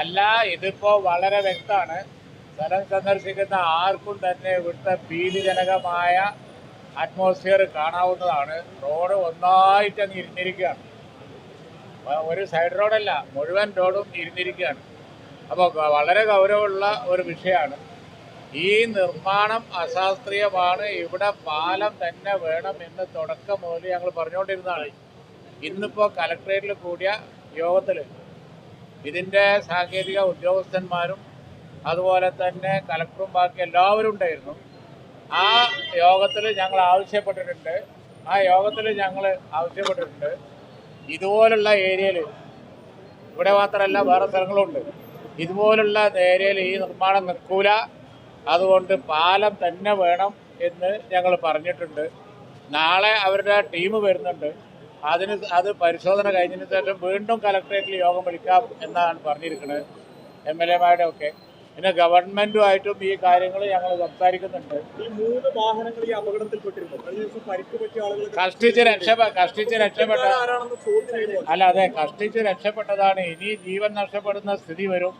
അല്ല ഇതിപ്പോ വളരെ വ്യക്തമാണ്. സ്ഥലം സന്ദർശിക്കുന്ന ആർക്കും തന്നെ ഇവിടുത്തെ ഭീതിജനകമായ അറ്റ്മോസ്ഫിയർ കാണാവുന്നതാണ്. റോഡ് ഒന്നായിട്ട് അങ്ങ് ഇരുന്നിരിക്കുകയാണ് ഒരു സൈഡ് റോഡല്ല മുഴുവൻ റോഡും ഇരുന്നിരിക്കുകയാണ് അപ്പോൾ വളരെ ഗൗരവമുള്ള ഒരു വിഷയമാണ്. ഈ നിർമ്മാണം അശാസ്ത്രീയമാണ്. ഇവിടെ പാലം തന്നെ വേണം എന്ന് തുടക്കം മുതൽ ഞങ്ങൾ പറഞ്ഞുകൊണ്ടിരുന്നതാണ്. ഇന്നിപ്പോൾ കലക്ട്രേറ്റിൽ കൂടിയ യോഗത്തിൽ ഇതിന്റെ സാങ്കേതിക ഉദ്യോഗസ്ഥന്മാരും അതുപോലെ തന്നെ കലക്ടറും ബാക്കി എല്ലാവരും ഉണ്ടായിരുന്നു. ആ യോഗത്തിൽ ഞങ്ങൾ ആവശ്യപ്പെട്ടിട്ടുണ്ട്. ആ യോഗത്തിൽ ഞങ്ങൾ ആവശ്യപ്പെട്ടിട്ടുണ്ട്. ഇതുപോലുള്ള ഏരിയയിൽ ഇവിടെ മാത്രമല്ല വേറെ സ്ഥലങ്ങളുണ്ട്. ഇതുപോലുള്ള ഏരിയയിൽ ഈ നിർമ്മാണം നിൽക്കൂല. അതുകൊണ്ട് പാലം തന്നെ വേണം എന്ന് ഞങ്ങൾ പറഞ്ഞിട്ടുണ്ട്. നാളെ അവരുടെ ടീം വരുന്നുണ്ട്. അതിന് അത് പരിശോധന കഴിഞ്ഞതിന് ശേഷം വീണ്ടും കലക്ട്രേറ്റിൽ യോഗം വിളിക്കാം എന്നാണ് പറഞ്ഞിരിക്കുന്നത്. എം എൽ എമാരുടെ ഒക്കെ. പിന്നെ ഗവൺമെന്റുമായിട്ടും ഈ കാര്യങ്ങൾ ഞങ്ങൾ സംസാരിക്കുന്നുണ്ട്. ഈ മൂന്ന് വാഹനങ്ങൾ ഈ അപകടത്തിൽപ്പെട്ടിരുന്നു. കഷ്ടിച്ച് രക്ഷപ്പെട്ട കഷ്ടിച്ച് രക്ഷപ്പെട്ട അല്ല അതെ കഷ്ടിച്ച് രക്ഷപ്പെട്ടതാണ്. ഇനി ജീവൻ നഷ്ടപ്പെടുന്ന സ്ഥിതി വരും.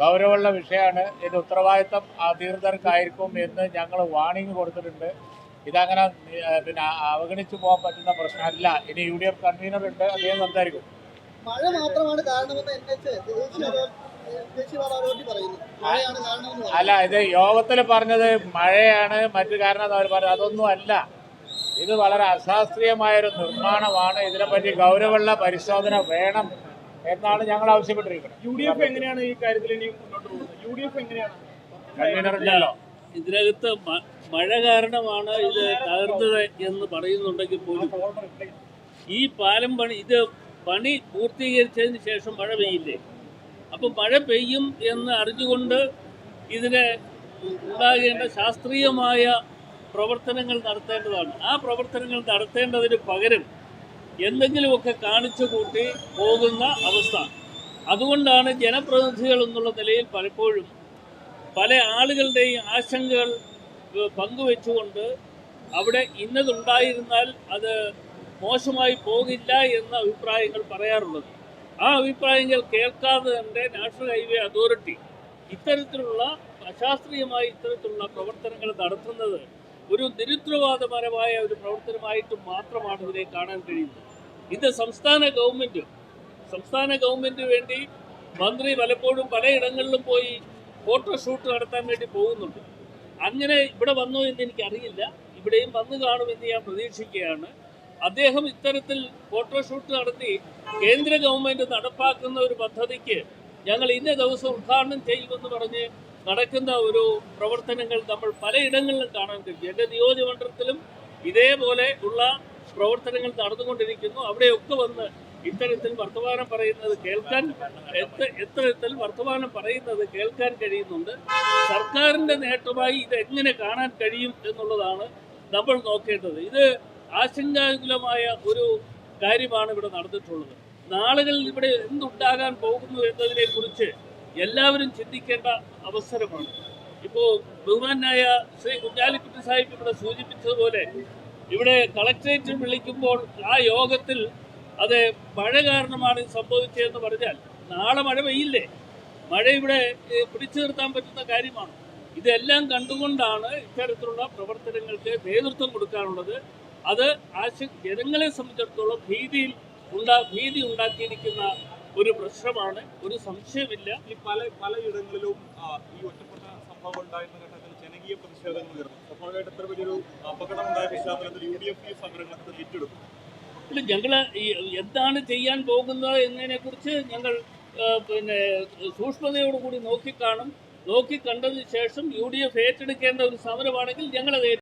ഗൗരവമുള്ള വിഷയമാണ്. ഇത് ഉത്തരവാദിത്തം അധികൃതർക്കായിരിക്കും എന്ന് ഞങ്ങൾ വാണിംഗ് കൊടുത്തിട്ടുണ്ട്. ഇതങ്ങനെ പിന്നെ അവഗണിച്ചു പോകാൻ പറ്റുന്ന പ്രശ്നമല്ല. ഇനി യു ഡി എഫ് കൺവീനർ ഉണ്ട് അദ്ദേഹം സംസാരിക്കും. മഴ മാത്രമാണ് കാരണമെന്ന് അല്ല ഇത് യോഗത്തിൽ പറഞ്ഞത് മഴയാണ് മറ്റു കാരണം അവർ പറഞ്ഞത് അതൊന്നും അല്ല. ഇത് വളരെ അശാസ്ത്രീയമായൊരു നിർമ്മാണമാണ്. ഇതിനെപ്പറ്റി ഗൗരവമുള്ള പരിശോധന വേണം എന്നാണ് ഞങ്ങൾ ആവശ്യപ്പെട്ടിരിക്കുന്നത്. യു ഡി എഫ് എങ്ങനെയാണ് ഈ കാര്യത്തിൽ ഇനി മുന്നോട്ട് പോകുന്നത്? യു ഡി എഫ് എങ്ങനെയാണ്? കൺവീനർ ഇല്ലല്ലോ. ഇതിനകത്ത് മഴ കാരണമാണ് ഇത് തകർന്നത് എന്ന് പറയുന്നുണ്ടെങ്കിൽ പോലും ഈ പാലം പണി ഇത് പണി പൂർത്തീകരിച്ചതിന് ശേഷം മഴ പെയ്യില്ലേ? അപ്പം മഴ പെയ്യും എന്ന് അറിഞ്ഞുകൊണ്ട് ഇതിനെ ഉണ്ടാകേണ്ട ശാസ്ത്രീയമായ പ്രവർത്തനങ്ങൾ നടത്തേണ്ടതാണ്. ആ പ്രവർത്തനങ്ങൾ നടത്തേണ്ടതിന് പകരം എന്തെങ്കിലുമൊക്കെ കാണിച്ചു കൂട്ടി പോകുന്ന അവസ്ഥ. അതുകൊണ്ടാണ് ജനപ്രതിനിധികൾ എന്നുള്ള നിലയിൽ പലപ്പോഴും പല ആളുകളുടെയും ആശങ്കകൾ പങ്കുവെച്ചുകൊണ്ട് അവിടെ ഇന്നതുണ്ടായിരുന്നാൽ അത് മോശമായി പോകില്ല എന്ന അഭിപ്രായങ്ങൾ പറയാറുള്ളത്. ആ അഭിപ്രായങ്ങൾ കേൾക്കാതെ തന്നെ നാഷണൽ ഹൈവേ അതോറിറ്റി ഇത്തരത്തിലുള്ള അശാസ്ത്രീയമായി ഇത്തരത്തിലുള്ള പ്രവർത്തനങ്ങൾ നടത്തുന്നത് ഒരു നിരുത്തരവാദപരമായ ഒരു പ്രവർത്തനമായിട്ട് മാത്രമാണ് ഇതിനെ കാണാൻ കഴിയുന്നത്. ഇത് സംസ്ഥാന ഗവൺമെന്റ് സംസ്ഥാന ഗവൺമെന്റ് വേണ്ടി മന്ത്രി പലപ്പോഴും പലയിടങ്ങളിലും പോയി ഫോട്ടോഷൂട്ട് നടത്താൻ വേണ്ടി പോകുന്നുണ്ട്. അങ്ങനെ ഇവിടെ വന്നോ എന്ന് എനിക്കറിയില്ല. ഇവിടെയും വന്നു കാണുമെന്ന് ഞാൻ പ്രതീക്ഷിക്കുകയാണ്. അദ്ദേഹം ഇത്തരത്തിൽ ഫോട്ടോ ഷൂട്ട് നടത്തി കേന്ദ്ര ഗവൺമെന്റ് നടപ്പാക്കുന്ന ഒരു പദ്ധതിക്ക് ഞങ്ങൾ ഇന്ന ദിവസം ഉദ്ഘാടനം ചെയ്യുമെന്ന് പറഞ്ഞ് നടക്കുന്ന ഒരു പ്രവർത്തനങ്ങൾ നമ്മൾ പലയിടങ്ങളിലും കാണാൻ കഴിയും. എന്റെ നിയോജകമണ്ഡലത്തിലും ഇതേപോലെ ഉള്ള പ്രവർത്തനങ്ങൾ നടന്നുകൊണ്ടിരിക്കുന്നു. അവിടെയൊക്കെ വന്ന് ഇത്തരത്തിൽ വർത്തമാനം പറയുന്നത് കേൾക്കാൻ ഇത്തരത്തിൽ വർത്തമാനം പറയുന്നത് കേൾക്കാൻ കഴിയുന്നുണ്ട്. സർക്കാരിന്റെ നേട്ടമായി ഇത് എങ്ങനെ കാണാൻ കഴിയും എന്നുള്ളതാണ് നമ്മൾ നോക്കേണ്ടത്. ഇത് ആശങ്കാകുലമായ ഒരു കാര്യമാണ് ഇവിടെ നടന്നിട്ടുള്ളത്. നാളുകളിൽ ഇവിടെ എന്തുണ്ടാകാൻ പോകുന്നു എന്നതിനെ കുറിച്ച് എല്ലാവരും ചിന്തിക്കേണ്ട അവസരമാണ്. ഇപ്പോൾ ബഹുമാനായ ശ്രീ കുഞ്ഞാലിക്കുട്ടി സാഹിബ് ഇവിടെ സൂചിപ്പിച്ചതുപോലെ ഇവിടെ കളക്ട്രേറ്റ് വിളിക്കുമ്പോൾ ആ യോഗത്തിൽ അത് മഴ കാരണമാണ് സംഭവിച്ചതെന്ന് പറഞ്ഞാൽ നാളെ മഴ പെയ്യില്ലേ? മഴ ഇവിടെ പിടിച്ചു നിർത്താൻ പറ്റുന്ന കാര്യമാണ്. ഇതെല്ലാം കണ്ടുകൊണ്ടാണ് ഇത്തരത്തിലുള്ള പ്രവർത്തനങ്ങൾക്ക് നേതൃത്വം കൊടുക്കാനുള്ളത്. അത് ആശ ജനങ്ങളെ സംബന്ധിച്ചിടത്തോളം ഭീതിയിൽ ഉണ്ടാ ഭീതി ഉണ്ടാക്കിയിരിക്കുന്ന ഒരു പ്രശ്നമാണ്. ഒരു സംശയമില്ല ഈ പല പലയിടങ്ങളിലും ഈ ഒറ്റപ്പെട്ട സംഭവം ഉണ്ടായിരുന്ന ഘട്ടത്തിൽ ജനകീയ പ്രതിഷേധങ്ങൾ ഉയർന്നു. സ്വാഭാവികമായിട്ട് ഇത്ര വലിയൊരു അപകടം ഉണ്ടായ പശ്ചാത്തലത്തിൽ യു ഡി എഫ് ഈ സമരങ്ങൾക്ക് ഏറ്റെടുക്കും ഇല്ല, ഞങ്ങൾ എന്താണ് ചെയ്യാൻ പോകുന്നത് എന്നതിനെ കുറിച്ച് ഞങ്ങൾ പിന്നെ സൂക്ഷ്മതയോടുകൂടി നോക്കിക്കാണും നോക്കിക്കണ്ടതിന് ശേഷം യു ഡി എഫ് ഏറ്റെടുക്കേണ്ട ഒരു സമരമാണെങ്കിൽ ഞങ്ങളത്.